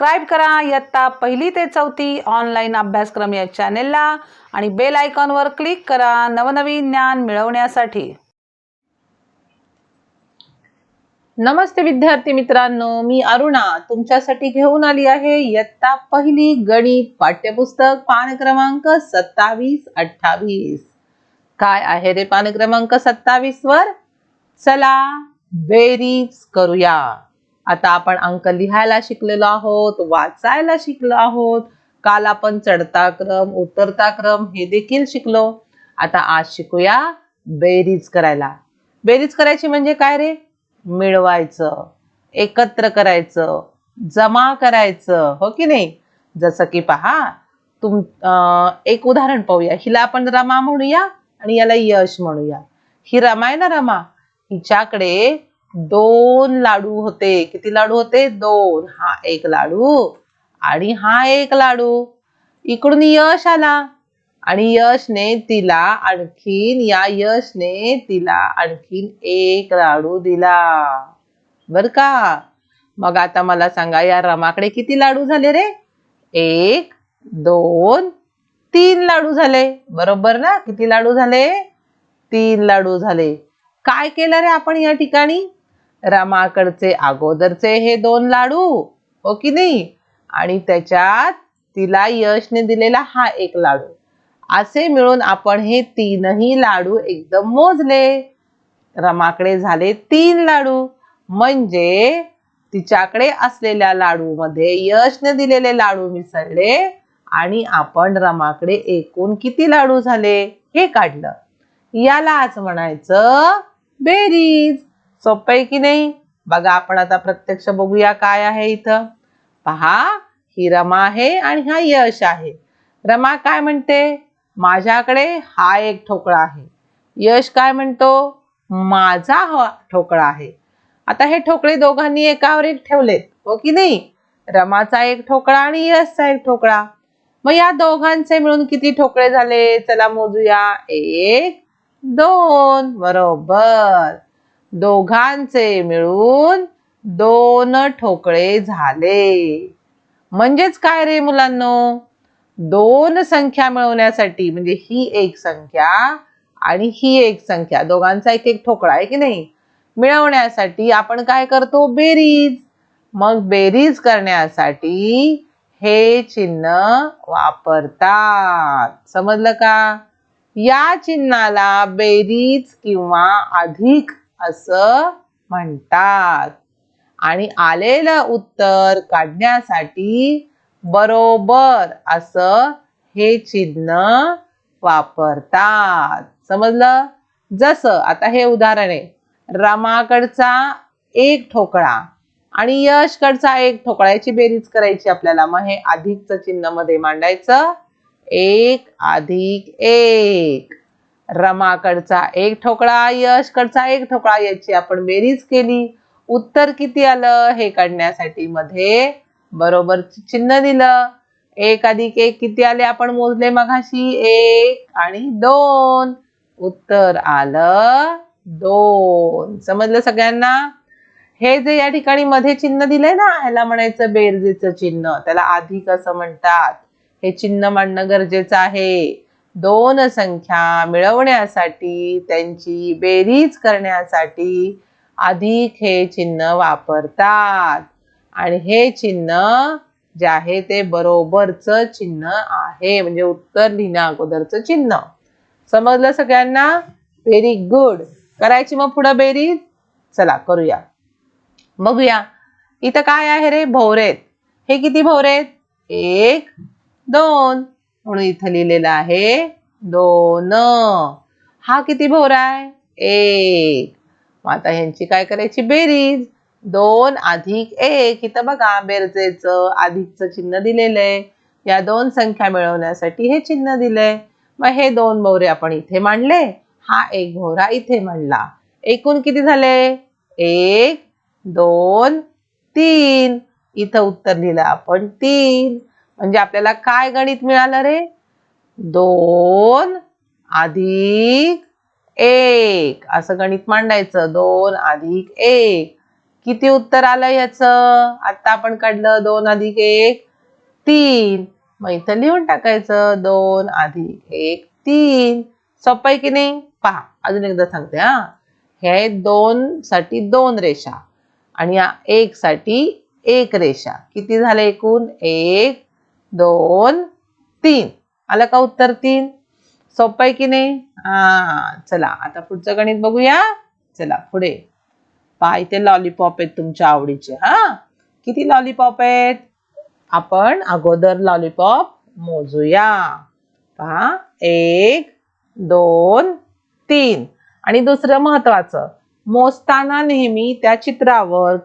Subscribe करा. इयत्ता पहिली ते चौथी ऑनलाईन अभ्यासक्रम या चॅनेलला आणि बेल आयकॉनवर क्लिक करा. नवनवीन ज्ञान मिळवण्यासाठी. नमस्ते विद्यार्थी मित्रांनो मी अरुणा. तुमच्यासाठी घेऊन आली आहे इयत्ता पहिली गणित पाठ्यपुस्तक पान क्रमांक सत्तावीस अठ्ठावीस. काय आहे रे पान क्रमांक सत्तावीस वर? चला बेरीज करूया. आता आपण अंक लिहायला शिकलेलो आहोत वाचायला शिकलो आहोत. काल आपण चढता क्रम उतरता क्रम हे देखील शिकलो. आता आज शिकूया बेरीज करायला. बेरीज करायची म्हणजे काय रे? मिळवायचं एकत्र करायचं जमा करायचं हो की नाही? जसं की पहा तुम अं, एक उदाहरण पाहूया. हिला आपण रमा म्हणूया आणि याला यश म्हणूया. ही रमा आहे ना रमा? हिच्याकडे दोन लाडू होते. किती लाडू होते? दोन. हा एक लाडू आणि हा एक लाडू. इकडून यश आला आणि यशने तिला आणखीन या यशने तिला आणखीन एक लाडू दिला. बर का? मग आता मला सांगा या रमाकडे किती लाडू झाले रे? एक दोन तीन लाडू झाले. बरोबर ना? किती लाडू झाले? तीन लाडू झाले. काय केलं रे आपण या ठिकाणी? रमाकडचे अगोदरचे हे दोन लाडू हो की नाही? आणि त्याच्यात तिला यशने दिलेला हा एक लाडू. असे मिळून आपण हे तीनही लाडू एकदम मोजले. रमाकडे झाले तीन लाडू. म्हणजे तिच्याकडे असलेल्या लाडू मध्ये यशने दिलेले लाडू मिसळले आणि आपण रमाकडे एकूण किती लाडू झाले हे काढलं. यालाच म्हणायचं बेरीज. सोपं आहे की नाही? बघा आपण आता प्रत्यक्ष बघूया काय आहे इथं. पहा ही रमा आहे आणि हा यश आहे. रमा काय म्हणते? माझ्याकडे हा एक ठोकळा आहे. यश काय म्हणतो? माझा हा ठोकळा आहे. आता हे ठोकळे दोघांनी एकावर एक ठेवलेत हो की नाही? रमाचा एक ठोकळा आणि यशचा एक ठोकळा. मग या दोघांचे मिळून किती ठोकळे झाले? चला मोजूया. एक दोन बरोबर. दोघांचे मिळून दोन ठोकळे झाले. म्हणजेच काय रे मुलांनो? दोन संख्या मिळवण्यासाठी म्हणजे ही एक संख्या आणि ही एक संख्या दोघांचा एक एक ठोकळा आहे की नाही? मिळवण्यासाठी आपण काय करतो? बेरीज. मग बेरीज करण्यासाठी हे चिन्ह वापरतात. समजलं का? या चिन्हाला बेरीज किंवा अधिक असं म्हणतात. आणि आलेलं उत्तर काढण्यासाठी बरोबर असं हे चिन्ह वापरतात. समजलं? जसं आता हे उदाहरण आहे. रमाकडचा एक ठोकळा आणि यशकडचा एक ठोकळा याची बेरीज करायची आपल्याला. मग हे अधिकचं चिन्हमध्ये मांडायचं. एक अधिक एक. रमाकडचा एक ठोकळा यशकडचा एक ठोकळा याची आपण बेरीज केली. उत्तर किती आलं? हे काढण्यासाठी मध्ये बरोबर चिन्ह दिलं. एक अधिक एक किती आले? आपण मोजले मघाशी. एक आणि दोन. उत्तर आलं दोन. समजलं सगळ्यांना? हे जे या ठिकाणी मध्ये चिन्ह दिलंय ना ह्याला म्हणायचं बेरजेचं चिन्ह. त्याला अधिक असं म्हणतात. हे चिन्ह मांडणं गरजेचं आहे. दोन संख्या मिळवण्यासाठी त्यांची बेरीज करण्यासाठी अधिक हे चिन्ह वापरतात. आणि हे चिन्ह जे आहे ते बरोबरचं चिन्ह आहे. म्हणजे उत्तर लिहिण्या अगोदरचं चिन्ह. समजलं सगळ्यांना? व्हेरी गुड करायची मग पुढं बेरीज? चला करूया. बघूया. इथं काय आहे रे? भोवरेत. हे किती भोवरेत? एक दोन. म्हणून इथं लिहिलेलं आहे दोन. हा किती भोवरा आहे? एक. मग आता ह्यांची काय करायची? बेरीज. दोन अधिक एक. इथं बघा बेरजेचं अधिकचं चिन्ह दिलेलं आहे या दोन संख्या मिळवण्यासाठी हे चिन्ह दिलंय. मग हे दोन भोवरे आपण इथे मांडले. हा एक भोवरा इथे मांडला. एकूण किती झाले? एक दोन तीन. इथं उत्तर लिहिलं आपण तीन. म्हणजे आपल्याला काय गणित मिळालं रे? दोन अधिक एक. असं गणित मांडायचं. दोन अधिक एक. किती उत्तर आलं याच? आता आपण काढलं दोन अधिक एक तीन. मग इथं लिहून टाकायचं. दोन अधिक एक तीन. सोपं आहे की नाही? पहा अजून एकदा सांगते हा. हे दोन साठी दोन रेषा आणि या एक साठी एक रेषा. किती झाले एकूण? एक दोन तीन. आलं का उत्तर तीन? सोपं आहे की नाही? हा चला आता पुढचं गणित बघूया. चला पुढे. पहा इथे लॉलीपॉप आहेत तुमच्या आवडीचे हा? किती लॉलीपॉप आहेत? आपण अगोदर लॉलीपॉप मोजूया. पहा एक दोन तीन. आणि दुसरं महत्वाचं मोजताना नेहमी त्या चित्रावर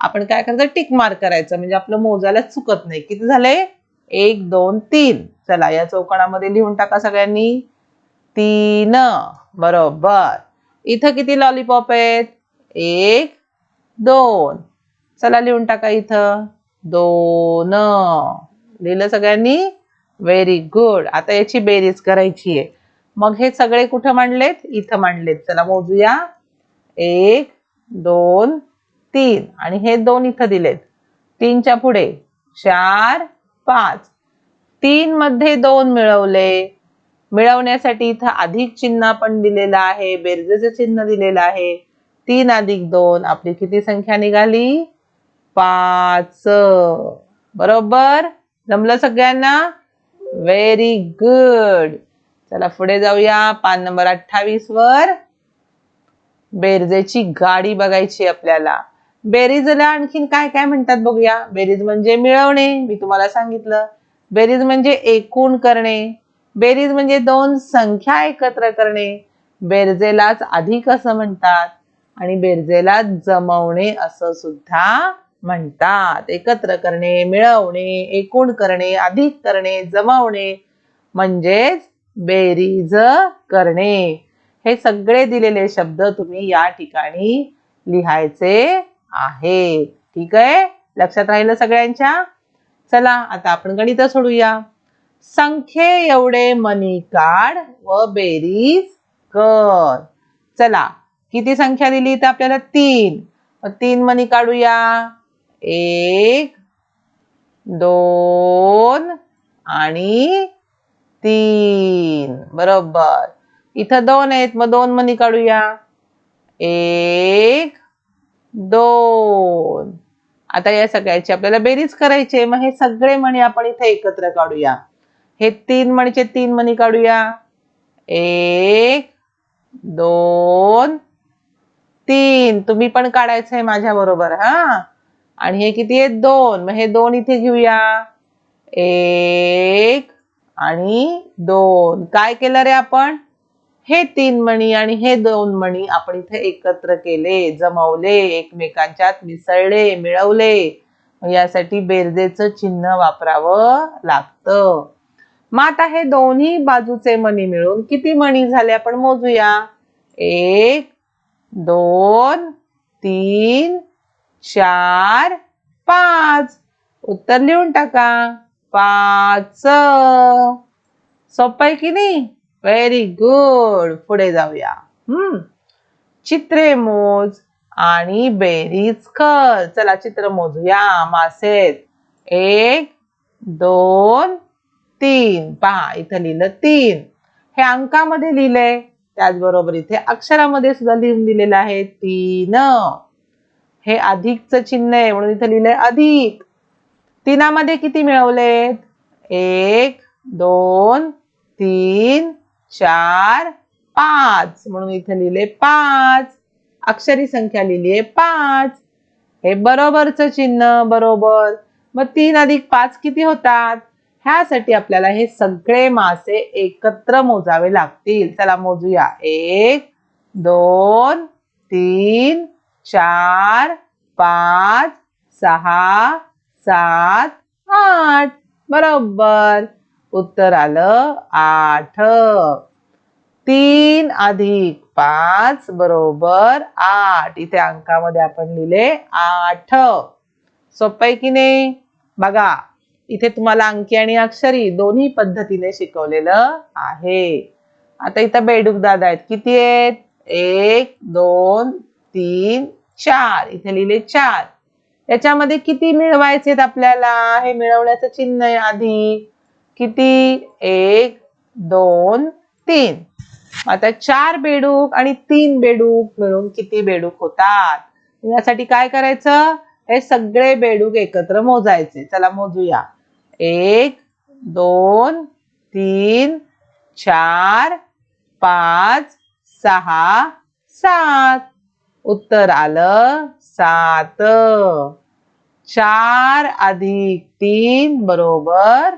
आपण काय करायचं? टिक मार्क करायचं म्हणजे आपलं मोजायला चुकत नाही. किती झालंय एक दोन तीन. चला या चौकणामध्ये लिहून टाका सगळ्यांनी. तीन. बरोबर. इथं किती लॉलीपॉप आहेत? एक दोन. चला लिहून टाका इथं. दोन. लिहिलं सगळ्यांनी? व्हेरी गुड आता याची बेरीज करायची आहे. मग हे सगळे कुठं मांडलेत? इथं मांडलेत. चला मोजूया. एक दोन तीन. आणि हे दोन इथं दिलेत. तीनच्या पुढे. चार पाच. तीन मध्ये दोन मिळवले. मिळवण्यासाठी इथं अधिक चिन्ह आपण दिलेलं आहे. बेरजेचं चिन्ह दिलेलं आहे. तीन अधिक दोन. आपली किती संख्या निघाली? पाच. बरोबर? जमलं सगळ्यांना? व्हेरी गुड चला पुढे जाऊया. पान नंबर अठ्ठावीस वर बेरजेची गाडी बघायची आपल्याला. बेरीजला आणखीन काय काय म्हणतात बघूया. बेरीज म्हणजे मिळवणे मी तुम्हाला सांगितलं. बेरीज म्हणजे एकूण करणे. बेरीज म्हणजे दोन संख्या एकत्र करणे. बेरजेलाच अधिक असं म्हणतात आणि बेरजेला जमवणे असं सुद्धा म्हणतात. एकत्र करणे मिळवणे एकूण करणे अधिक करणे जमवणे म्हणजेच बेरीज करणे. हे सगळे दिलेले शब्द तुम्ही या ठिकाणी लिहायचे आहे. ठीक आहे? लक्षात राहिलं सगळ्यांच्या? चला आता आपण गणित सोडूया. संख्ये एवढे मनी काढ व बेरीज कर. चला किती संख्या दिली तर आपल्याला? तीन. मग तीन मनी काढूया. एक दोन आणि तीन. बरोबर. इथं दोन आहेत मग दोन मनी काढूया. एक दोन. आता या सगळ्याची आपल्याला बेरीज करायची आहे. मग हे सगळे मणी आपण इथे एकत्र काढूया. हे तीन मणीचे तीन मणी काढूया. एक दोन तीन. तुम्ही पण काढायचं आहे माझ्या बरोबर हा? आणि हे किती आहे दोन. मग हे दोन इथे घेऊया. एक आणि दोन. काय केलं रे आपण? हे तीन मणी आणि हे दोन मणी आपण इथे एकत्र केले जमवले एकमेकांच्यात मिसळले मिळवले. यासाठी बेरजेचं चिन्ह वापरावं लागतं. मग आता हे दोन्ही बाजूचे मणी मिळून किती मणी झाले आपण मोजूया? एक दोन तीन चार पाच. उत्तर लिहून टाका. पाच. सोपं आहे की नाही? व्हेरी गुड पुढे जाऊया. हम्म. चित्रे मोज आणि बेरीज कर चला चित्र मोजूया. मासेत एक दोन तीन. पहा इथं लिहिलं तीन. हे अंकामध्ये लिहिलंय. त्याचबरोबर इथे अक्षरामध्ये सुद्धा लिहून दिलेलं आहे तीन. हे अधिकचं चिन्ह आहे म्हणून इथं लिहिलंय अधिक. तीनामध्ये किती मिळवलेत? एक दोन तीन चार पाच. म्हणून इथे लिहिले पाच. अक्षरी संख्या लिहिली आहे पाच. हे बरोबरचं चिन्ह बरोबर. मग तीन अधिक पाच किती होतात? ह्यासाठी आपल्याला हे सगळे मासे एकत्र मोजावे लागतील. चला मोजूया. एक दोन तीन चार पाच सहा सात आठ. बरोबर. उत्तर आलं आठ. तीन अधिक पाच बरोबर आठ. इथे अंकामध्ये आपण लिहिले आठ. सोपं आहे की नाही? बघा इथे तुम्हाला अंकी आणि अक्षरी दोन्ही पद्धतीने शिकवलेलं आहे. आता इथं बेडूक दादा आहेत. किती आहेत? एक दोन तीन चार. इथे लिहिले चार. याच्यामध्ये किती मिळवायचे आपल्याला? हे मिळवण्याचं चिन्ह आहे आधी. किती? एक दोन तीन. आता चार बेडूक आणि तीन बेडूक मिळून किती बेडूक होतात? यासाठी काय करायचं? हे सगळे बेडूक एकत्र मोजायचे. चला मोजूया. एक दोन तीन चार पाच सहा सात. उत्तर आलं. सात. चार अधिक तीन बरोबर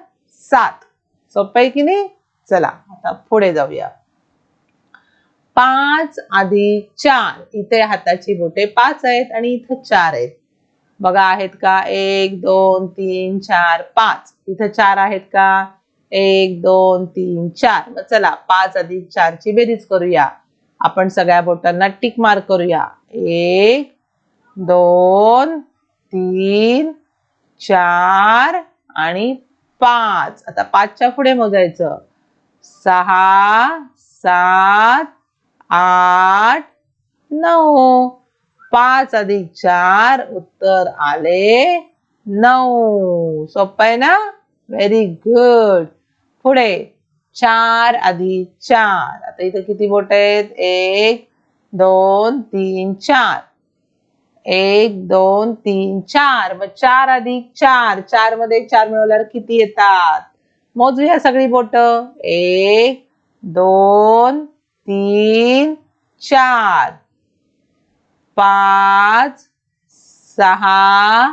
सात. सोपं आहे की नाही? चला आता पुढे जाऊया. पाच आधी चार. इथे हाताची बोटे पाच आहेत आणि इथं चार आहेत. बघा आहेत का? एक दोन तीन चार पाच. इथं चार आहेत का? एक दोन तीन चार. मग चला पाच अधिक चारची बेरीज करूया. आपण सगळ्या बोटांना टिक मार्क करूया. एक दोन तीन चार आणि पाच. आता पाचच्या पुढे मोजायचं. सहा सात आठ नऊ. पाच अधिक चार उत्तर आले नऊ. सोपं आहे ना? व्हेरी गुड पुढे चार अधिक चार. आता इथं किती बोट आहेत? एक दोन तीन चार. एक दोन तीन चार. मग चार अधिक चार. चारमध्ये चार मिळवल्यावर किती येतात? मोजूया सगळी बोट. एक दोन तीन चार. पाच सहा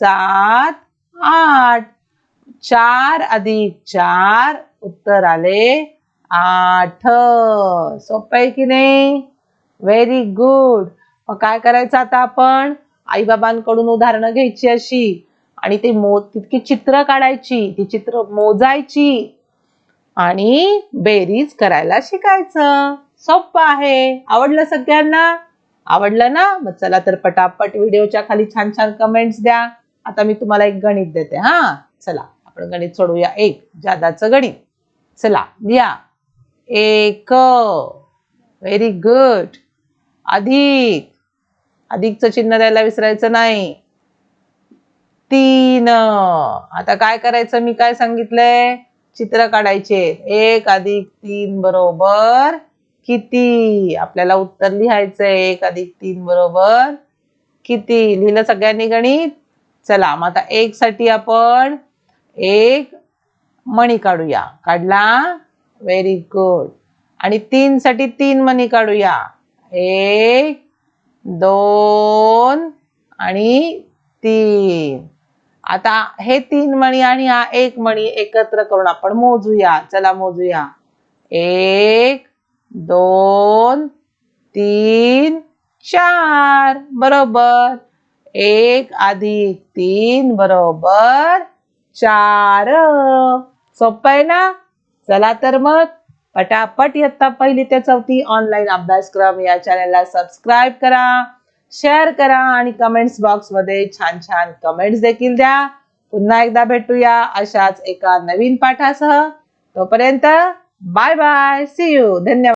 सात आठ. चार अधिक चार. उत्तर आले आठ. सोपं आहे की नाही? व्हेरी गुड मग काय करायचं आता आपण? आईबाबांकडून उदाहरणं घ्यायची अशी. आणि ते मो तितकी चित्र काढायची. ती चित्र मोजायची. आणि बेरीज करायला शिकायचं. सोपं आहे. आवडलं सगळ्यांना? आवडलं ना? मग चला तर पटापट व्हिडिओच्या खाली छान छान कमेंट्स द्या. आता मी तुम्हाला एक गणित देते हा? चला आपण गणित सोडूया. एक जादाचं गणित. चला लिहा. एक व्हेरी गुड अधिक. अधिकचं चिन्ह द्यायला विसरायचं नाही. तीन. आता काय करायचं? मी काय सांगितलंय? चित्र काढायचे. एक अधिक तीन बरोबर किती? आपल्याला उत्तर लिहायचंय. एक अधिक तीन बरोबर किती? लिहिलं सगळ्यांनी गणित? चला मग आता एक साठी आपण एक मणी काढूया. काढला? व्हेरी गुड आणि तीन साठी तीन मणी काढूया. एक दोन आणि तीन. आता हे तीन मणी आणि हा एक मणी एकत्र करून आपण मोजूया. चला मोजूया. एक दोन तीन चार. बरोबर. एक अधिक तीन बरोबर चार. सोपं आहे ना? चला तर मग. पटापट इयत्ता पहिली ते चौथी ऑनलाईन अभ्यासक्रम या चॅनलला सबस्क्राईब करा शेअर करा आणि कमेंट्स बॉक्समध्ये छान छान कमेंट्स देखील द्या. पुन्हा एकदा भेटूया अशाच एका नवीन पाठासह. तोपर्यंत बाय बाय सी यू धन्यवाद.